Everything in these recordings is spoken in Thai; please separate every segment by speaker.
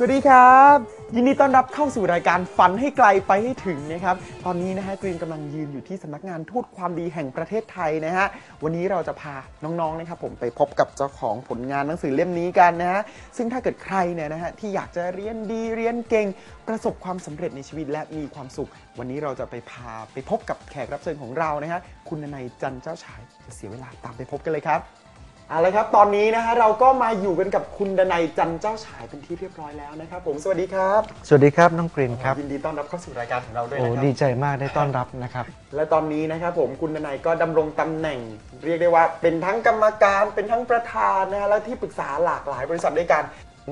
Speaker 1: สวัสดีครับ ยินดีต้อนรับเข้าสู่รายการฝันให้ไกลไปให้ถึงนะครับ ตอนนี้นะฮะกรีนกำลังยืนอยู่ที่สำนักงานทูตความดีแห่งประเทศไทยนะฮะวันนี้เราจะพาน้องๆนะครับผมไปพบกับเจ้าของผลงานหนังสือเล่มนี้กันนะฮะซึ่งถ้าเกิดใครเนี่ยนะฮะที่อยากจะเรียนดีเรียนเก่ง ประสบความสำเร็จในชีวิตและมีความสุข วันนี้เราจะไปพาไปพบกับแขกรับเชิญของเรานะฮะคุณนายจันเจ้าชายจะเสียเวลาตามไปพบกันเลยครับ เอาละครับ ตอนนี้นะฮะเราก็มาอยู่กันกับคุณดนัยจันเจ้าฉายเป็นที่เรียบร้อยแล้วนะครับ ผมสวัสดีครับ
Speaker 2: สวัสดีครับน้องกรีนครับ
Speaker 1: ยินดีต้อนรับเข้าสู่รายการของเราด้วย
Speaker 2: โอ้
Speaker 1: นะครั
Speaker 2: ดีใจมากได้ต้อนรับนะครับ
Speaker 1: และตอนนี้นะครับผมคุณดนัยก็ดำรงตำแหน่ง เรียกได้ว่าเป็นทั้งกรรมการเป็นทั้งประธานนะฮะและที่ปรึกษาหลากหลายบริษัทด้วยกัน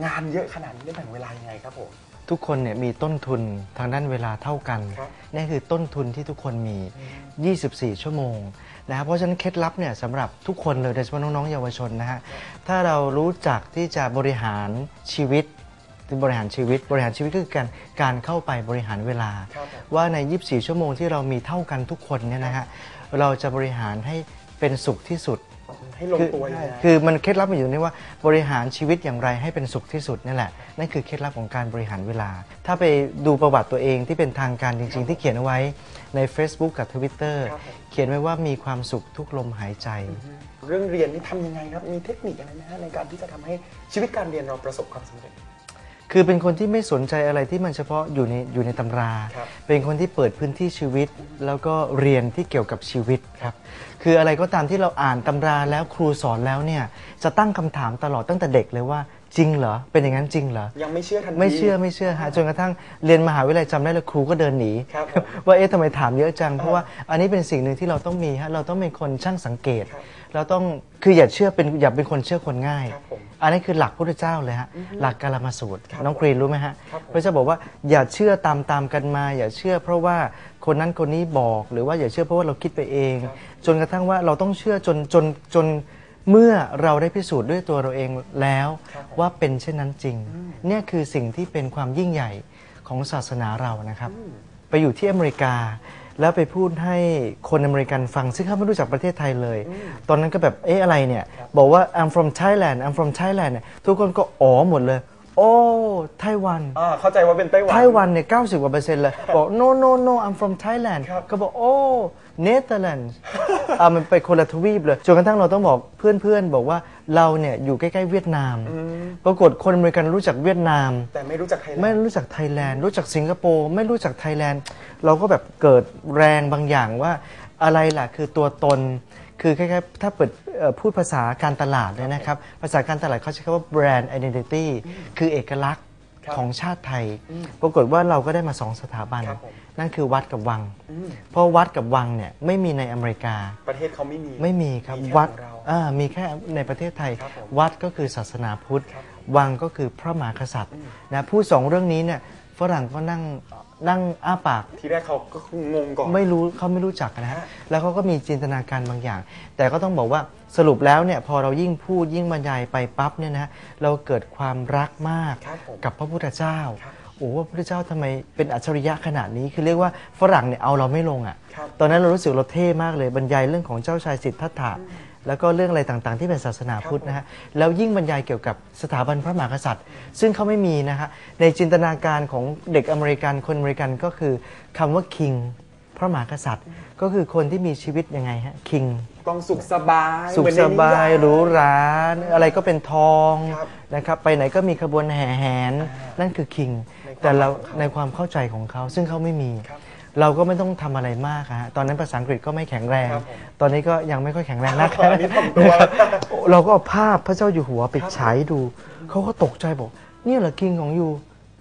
Speaker 1: งานเยอะขนาดนี้ได้แบ่งเวลายังไงครับผม
Speaker 2: ทุกคนเนี่ยมีต้นทุนทางด้านเวลาเท่ากัน
Speaker 1: ครับ
Speaker 2: นี่คือต้นทุนที่ทุกคนมี 24 ชั่วโมง นะครับเพราะฉะนั้นเคล็ดลับเนี่ยสำหรับทุกคนเลยโดยเฉพาะน้องๆเยาวชนนะฮะถ้าเรารู้จักที่จะบริหารชีวิตบริหารชีวิต บริหารชีวิตก็คือการการเข้าไปบริหารเวลา
Speaker 1: ครับผม
Speaker 2: ว่าใน 24 ชั่วโมงที่เรามีเท่ากันทุกคนเนี่ยนะฮะเราจะบริหารให้เป็นสุขที่สุด
Speaker 1: ให้ลง
Speaker 2: คือ
Speaker 1: ตัวยังไง
Speaker 2: คือมันเคล็ดลับมันอยู่ในว่าบริหารชีวิตอย่างไรให้เป็นสุขที่สุดนั่นแหละนั่นคือเคล็ดลับของการบริหารเวลา ถ้าไปดูประวัติตัวเองที่เป็นทางการจริง ๆ ที่เขียนเอาไว้ใน Facebook กับ Twitter
Speaker 1: ครับผม
Speaker 2: เขียนไว้ว่ามีความสุขทุกลมหายใจ
Speaker 1: เรื่องเรียนนี่ทำยังไงครับ มีเทคนิคอะไรไหมฮะในการที่จะทำให้ชีวิตการเรียนเราประสบความสำเร็จ
Speaker 2: คือเป็นคนที่ไม่สนใจอะไรที่มันเฉพาะอยู่ในอยู่ในตำรา
Speaker 1: ครับ
Speaker 2: เป็นคนที่เปิดพื้นที่ชีวิต แล้วก็เรียนที่เกี่ยวกับชีวิตครับ คืออะไรก็ตามที่เราอ่านตำราแล้วครูสอนแล้วเนี่ยจะตั้งคำถามตลอดตั้งแต่เด็กเลยว่าจริงเหรอ เป็นอย่างนั้นจริงเหรอ
Speaker 1: ยังไม่เชื่อทันที
Speaker 2: ไม่เชื่อไม่เชื่อฮะจนกระทั่งเรียนมหาวิทยาลัยจำได้เลยครูก็เดินหนี
Speaker 1: ครับผม
Speaker 2: ว่าเอ๊ะทำไมถามเยอะจัง เพราะว่าอันนี้เป็นสิ่งหนึ่งที่เราต้องมีฮะเราต้องเป็นคนช่างสังเกต
Speaker 1: ครับ
Speaker 2: เราต้องคืออย่าเชื่อเป็นอย่าเป็นคนเชื่อคนง่าย
Speaker 1: ครับผม
Speaker 2: อันนี้คือหลักพุทธเจ้าเลยฮะหลักกาลมาสูตร
Speaker 1: ครับ
Speaker 2: น้องกรีนรู้ไหมฮะ
Speaker 1: ครับผม
Speaker 2: พระเจ้าบอกว่าอย่าเชื่อตามตามกันมา อย่าเชื่อ เพราะว่าคนนั้นคนนี้บอกหรือว่าอย่าเชื่อเพราะว่าเราคิดไปเอง จนกระทั่งว่าเราต้องเชื่อจนจนจนเมื่อเราได้พิสูจน์ด้วยตัวเราเองแล้ว
Speaker 1: ครับผม
Speaker 2: ว่าเป็นเช่นนั้นจริง เนี่ยคือสิ่งที่เป็นความยิ่งใหญ่ของศาสนาเรานะครับ ไปอยู่ที่อเมริกา แล้วไปพูดให้คนอเมริกันฟังซึ่งเขาไม่รู้จักประเทศไทยเลย ตอนนั้นก็แบบเอ๊ะอะไรเนี่ย บอกว่า I'm from Thailand I'm from Thailand เนี่ยทุกคนก็อ๋อหมดเลย โอ้ไต้หวัน
Speaker 1: อ่าเข้าใจว่าเป็นไต้หวัน
Speaker 2: ไต้หวันเนี่ย90กว่าเปอร์เซ็นต์เลย บอก no no no I'm from Thailand
Speaker 1: ครับ
Speaker 2: ก็บอกโอ้เนเธอร์แลนด์อ่ามันไปคนละทวีปเลยจนกระทั่งเราต้องบอกเพื่อนๆบอกว่า เราเนี่ยอยู่ใกล้ๆเวียดนาม ปรากฏคนอเมริกันรู้จักเวียดนาม
Speaker 1: แต่ไม่รู้จักไทยแลนด์
Speaker 2: ไม่รู้จักไทยแลนด์ รู้จักสิงคโปร์ไม่รู้จักไทยแลนด์ เราก็แบบเกิดแรงบางอย่างว่าอะไรล่ะคือตัวตนคือคล้ายๆถ้าเปิดเอ่อพูดภาษาการตลาดเนี่ยนะครับ ภาษาการตลาดเขาใช้คำว่า brand identity คือเอกลักษณ์
Speaker 1: ครับ
Speaker 2: ของชาติไทย ปรากฏว่าเราก็ได้มาสองสถาบัน
Speaker 1: ครับผม
Speaker 2: นั่นคือวัดกับวัง เพราะวัดกับวังเนี่ยไม่มีในอเมริกา
Speaker 1: ประเทศเขาไม่มี
Speaker 2: ไม่มีครับ
Speaker 1: มีแค่
Speaker 2: วัด
Speaker 1: ของเรา
Speaker 2: อ่ามีแค่ในประเทศไทย
Speaker 1: ครับผม
Speaker 2: วัดก็คือศาสนาพุทธ
Speaker 1: ครับ
Speaker 2: วังก็คือพระมหากษัตริย์นะพูดสองเรื่องนี้เนี่ยฝรั่งก็นั่งนั่งอ้าปาก
Speaker 1: ทีแรกเขาก็งงก่อน
Speaker 2: ไม่รู้เขาไม่รู้จักนะฮะ
Speaker 1: ฮะ
Speaker 2: แล้วเขาก็มีจินตนาการบางอย่าง แต่ก็ต้องบอกว่าสรุปแล้วเนี่ยพอเรายิ่งพูดยิ่งบรรยายไปปั๊บเนี่ยนะฮะเราเกิดความรักมาก
Speaker 1: ครับผม
Speaker 2: กับพระพุทธเจ้า
Speaker 1: ครับ
Speaker 2: โอ้พระพุทธเจ้าทำไมเป็นอัจฉริยะขนาดนี้ คือเรียกว่าฝรั่งเนี่ยเอาเราไม่ลงอะ
Speaker 1: ครับ
Speaker 2: ตอนนั้นเรารู้สึกเราเท่มากเลยบรรยายเรื่องของเจ้าชายสิทธัตถะแล้วก็เรื่องอะไรต่างๆ ที่เป็นศาสนาพุทธนะฮะ แล้วยิ่งบรรยายเกี่ยวกับสถาบันพระมหากษัตริย์ ซึ่งเขาไม่มีนะฮะ ในจินตนาการของเด็กอเมริกันคนอเมริกันก็คือคำว่า king พระมหากษัตริย์ ก็คือคนที่มีชีวิตยังไงฮะ king
Speaker 1: ต้องสุขสบาย
Speaker 2: สุข
Speaker 1: เหมือนใน
Speaker 2: ส
Speaker 1: นิ
Speaker 2: บาย
Speaker 1: ย
Speaker 2: หรูหราอะไรก็เป็นทอง
Speaker 1: ครับ
Speaker 2: นะครับ ไปไหนก็มีขบวนแห่แหน นั่นคือคิง
Speaker 1: ในความ
Speaker 2: แต่เรา
Speaker 1: ของเขา
Speaker 2: ในความเข้าใจของเขาซึ่งเขาไม่มี
Speaker 1: ครับ
Speaker 2: เราก็ไม่ต้องทำอะไรมากอะฮะตอนนั้นภาษาอังกฤษก็ไม่แข็งแรง
Speaker 1: ครับผม
Speaker 2: ตอนนี้ก็ยังไม่ค่อยแข็งแรงนัก
Speaker 1: อันนี้ถ่อมตัว
Speaker 2: เราก็เอาภาพพระเจ้าอยู่หัวไป
Speaker 1: ครับ
Speaker 2: ฉายดูเขาก็ตกใจบอกเนี่ยเหรอคิงของยู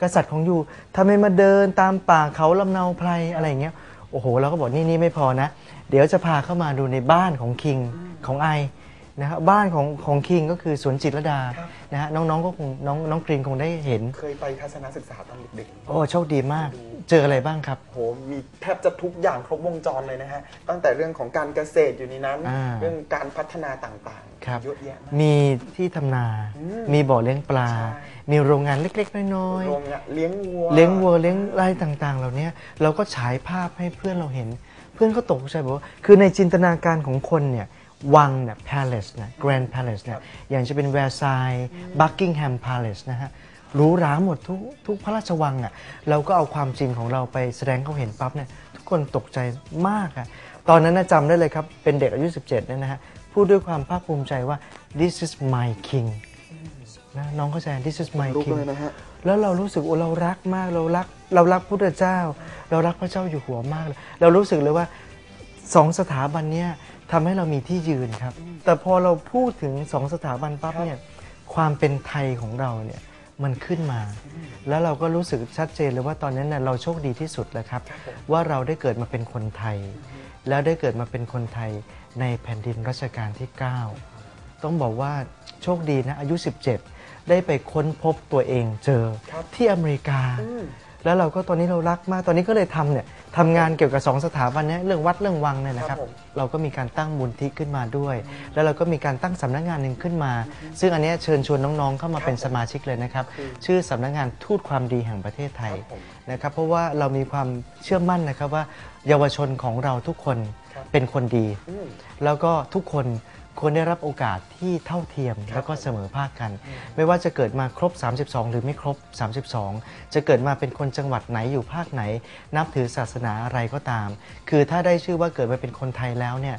Speaker 2: กษัตริย์ของยูทำไมมาเดินตามป่าเขาลำเนาไพรอะไรอย่างเงี้ยโอ้โหเราก็บอกนี่นี่ไม่พอนะ เดี๋ยวจะพาเข้ามาดูในบ้านของคิงของไอ นะครับบ้านของของคิงก็คือสวนจิตรลดา
Speaker 1: ครับ
Speaker 2: นะฮะน้องๆก็คงน้องน้องกรีนคงได้เห็น
Speaker 1: เคยไปทัศนศึกษาตอนเด็ก
Speaker 2: โอ้โชคดีมาก เจออะไรบ้างครับ
Speaker 1: ๆโหมีแทบจะทุกอย่างครบวงจรเลยนะฮะ ตั้งแต่เรื่องของการเกษตรอยู่ในนั้น
Speaker 2: อ่า
Speaker 1: เรื่องการพัฒนาต่าง
Speaker 2: ครับ
Speaker 1: ๆเยอะแยะมาก
Speaker 2: มีที่ทำนา
Speaker 1: อืม
Speaker 2: มีบ่อเลี้ยงปลา
Speaker 1: ใช่
Speaker 2: มีโรงงานเล็กๆ น้อย
Speaker 1: โรงงานเลี้ยงวัว
Speaker 2: ๆ เลี้ยงวัวเลี้ยงอะไรต่างๆ เหล่านี้เราก็ฉายภาพให้เพื่อนเราเห็น เพื่อนก็ตกใจบอกว่าคือในจินตนาการของคนเนี่ย วังเนี่ย palace นะ grand palace เนี่ยอย่างจะเป็นแวร์ซายน์ buckingham palace นะฮะหรูหราหมดทุกทุกพระราชวังอะเราก็เอาความจริงของเราไปแสดงเขาเห็นปั๊บเนี่ยทุกคนตกใจมากอะตอนนั้นนะจำได้เลยครับ เป็นเด็กอายุ 17เนี่ยนะฮะพูดด้วยความภาคภูมิใจว่า this is my king นะน้องเข้าใจ this is my
Speaker 1: ลุก
Speaker 2: king
Speaker 1: เลยนะฮะ
Speaker 2: แล้วเรารู้สึกว่าเรารักมากเรารัก เรารักพุทธเจ้า เรารักพระเจ้าอยู่หัวมากเลยเรารู้สึกเลยว่า สองสถาบันเนี้ยทำให้เรามีที่ยืนครับ แต่พอเราพูดถึงสองสถาบันปั๊บเนี่ยความเป็นไทยของเราเนี่ยมันขึ้นมา แล้วเราก็รู้สึกชัดเจนเลยว่าตอนนั้นน่ะเราโชคดีที่สุดแล้วครับ ว่าเราได้เกิดมาเป็นคนไทย แล้วได้เกิดมาเป็นคนไทยในแผ่นดินรัชกาลที่ 9 ต้องบอกว่าโชคดีนะอายุ 17 ได้ไปค้นพบตัวเองเจอ
Speaker 1: ครับ
Speaker 2: ที่อเมริกา แล้วเราก็ตอนนี้เรารักมากตอนนี้ก็เลยทำเนี่ยทำงานเกี่ยวกับสองสถาบันเนี้เรื่องวัดเรื่องวังเนี่ยนะครับ
Speaker 1: ครับผม
Speaker 2: เราก็มีการตั้งมูลที่ขึ้นมาด้วย แล้วเราก็มีการตั้งสำนักงานหนึ่งขึ้นมา ซึ่งอันเนี้ยเชิญชวนน้องๆเข้ามาเป็นสมาชิกเลยนะครับ ชื่อสำนักงานทูตความดีแห่งประเทศไทย
Speaker 1: ครับผม
Speaker 2: นะครับ เพราะว่าเรามีความเชื่อมั่นนะครับว่า เยาวชนของเราทุกคน
Speaker 1: ครับ
Speaker 2: เป็นคนดี
Speaker 1: อืม
Speaker 2: แล้วก็ทุกคน ควรได้รับโอกาสที่เท่าเทียมแล้วก็เสมอภาคกัน ไม่ว่าจะเกิดมาครบ 32 หรือไม่ครบ 32 จะเกิดมาเป็นคนจังหวัดไหนอยู่ภาคไหน นับถือศาสนาอะไรก็ตาม คือถ้าได้ชื่อว่าเกิดมาเป็นคนไทยแล้วเนี่ย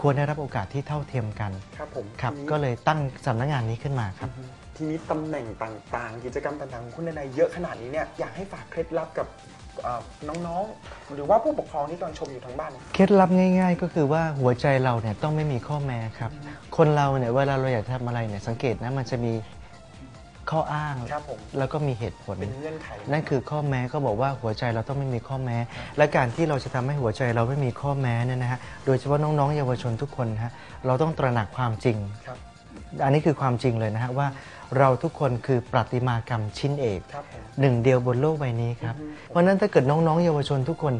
Speaker 2: ควรได้รับโอกาสที่เท่าเทียมกัน
Speaker 1: ครับผม
Speaker 2: ครับ
Speaker 1: ทีนี้
Speaker 2: ก็เลยตั้งสำนักงานนี้ขึ้นมาครับ
Speaker 1: ทีนี้ตำแหน่งต่างๆ กิจกรรมต่างๆของคุณนายเยอะขนาดนี้เนี่ยอยากให้ฝากเคล็ดลับกับเอ่อน้องๆ หรือว่าผู้ปกครองที่กำลังชมอยู่ทางบ้าน
Speaker 2: เคล็ดลับง่าย ๆ ก็คือว่าหัวใจเราเนี่ยต้องไม่มีข้อแม้ครับ คนเราเนี่ยเวลาเราอยากทำอะไรเนี่ยสังเกตนะมันจะมีข้ออ้าง
Speaker 1: ครับผม
Speaker 2: แล้วก็มีเหตุผล
Speaker 1: เป็นเงื่อนไข
Speaker 2: นั่นคือข้อแม้ก็บอกว่าหัวใจเราต้องไม่มีข้อแม้ และการที่เราจะทำให้หัวใจเราไม่มีข้อแม้เนี่ยนะฮะโดยเฉพาะน้องๆ เยาวชนทุกคนนะฮะเราต้องตระหนักความจริง
Speaker 1: ครับ
Speaker 2: อันนี้คือความจริงเลยนะฮะว่าเราทุกคนคือประติมากรรมชิ้นเอก
Speaker 1: ครับผม
Speaker 2: หนึ่งเดียวบนโลกใบนี้ครับ เพราะฉะนั้นถ้าเกิดน้องๆ เยาวชนทุกคน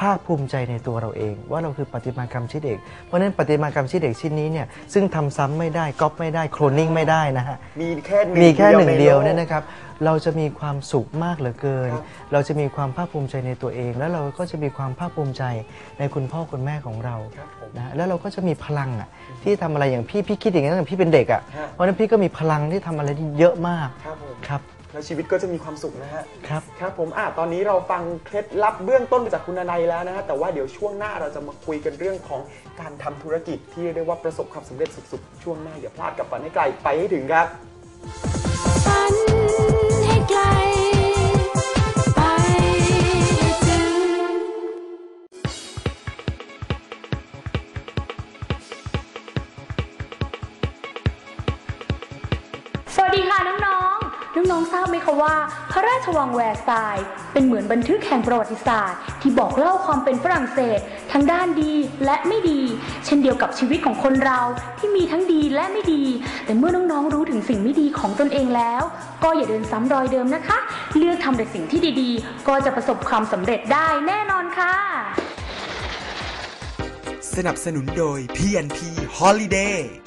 Speaker 2: ภาคภูมิใจในตัวเราเอง ว่าเราคือประติมากรรมชิ้นเอกเพราะฉะนั้นประติมากรรมชิ้นเอกชิ้นนี้เนี่ยซึ่งทำซ้ำไม่ได้ก๊อปไม่ได้โคลนนิ่งไม่ได้นะฮะ
Speaker 1: มีแค่หนึ่ง
Speaker 2: มีแค่หนึ่งเดียว
Speaker 1: ใโลก
Speaker 2: เนี่ยนะครับเราจะมีความสุขมากเหลือเกิน
Speaker 1: ครับ
Speaker 2: เราจะมีความภาคภูมิใจในตัวเอง แล้วเราก็จะมีความภาคภูมิใจในคุณพ่อคุณแม่ของเรา
Speaker 1: ครับผม
Speaker 2: นะแล้วเราก็จะมีพลังอะที่ทำอะไรอย่างพี่พี่คิดอย่างนั้นตั้งแต่พี่เป็นเด็กอะ
Speaker 1: ฮะ
Speaker 2: เพราะฉะนั้นพี่ก็มีพลังที่ทำอะไรที่เยอะมาก
Speaker 1: ครับผม
Speaker 2: ครับ
Speaker 1: แล้วชีวิตก็จะมีความสุขนะฮะ
Speaker 2: ครับ
Speaker 1: ครับผมอะตอนนี้เราฟังเคล็ดลับเบื้องต้นมาจากคุณนายแล้วนะฮะแต่ว่าเดี๋ยวช่วงหน้าเราจะมาคุยกันเรื่องของการทำธุรกิจที่เรียกได้ว่าประสบความสำเร็จสุดๆ ช่วงหน้าอย่าพลาดกับฝันให้ไกลไปให้ถึงครับ
Speaker 3: ฝันให้ไกล ไปให้ถึง
Speaker 4: สวัสดีค่ะน้องๆ น้องๆทราบไหมคะว่า พระราชวังแวร์ซายเป็นเหมือนบันทึกแห่งประวัติศาสตร์ ที่บอกเล่าความเป็นฝรั่งเศส ทั้งด้านดีและไม่ดี เช่นเดียวกับชีวิตของคนเราที่มีทั้งดีและไม่ดี แต่เมื่อน้องๆรู้ถึงสิ่งไม่ดีของตนเองแล้ว ก็อย่าเดินซ้ำรอยเดิมนะคะ เลือกทำแต่สิ่งที่ดีๆ ก็จะประสบความสำเร็จได้แน่นอนค่ะ
Speaker 5: สนับสนุนโดย PNP Holiday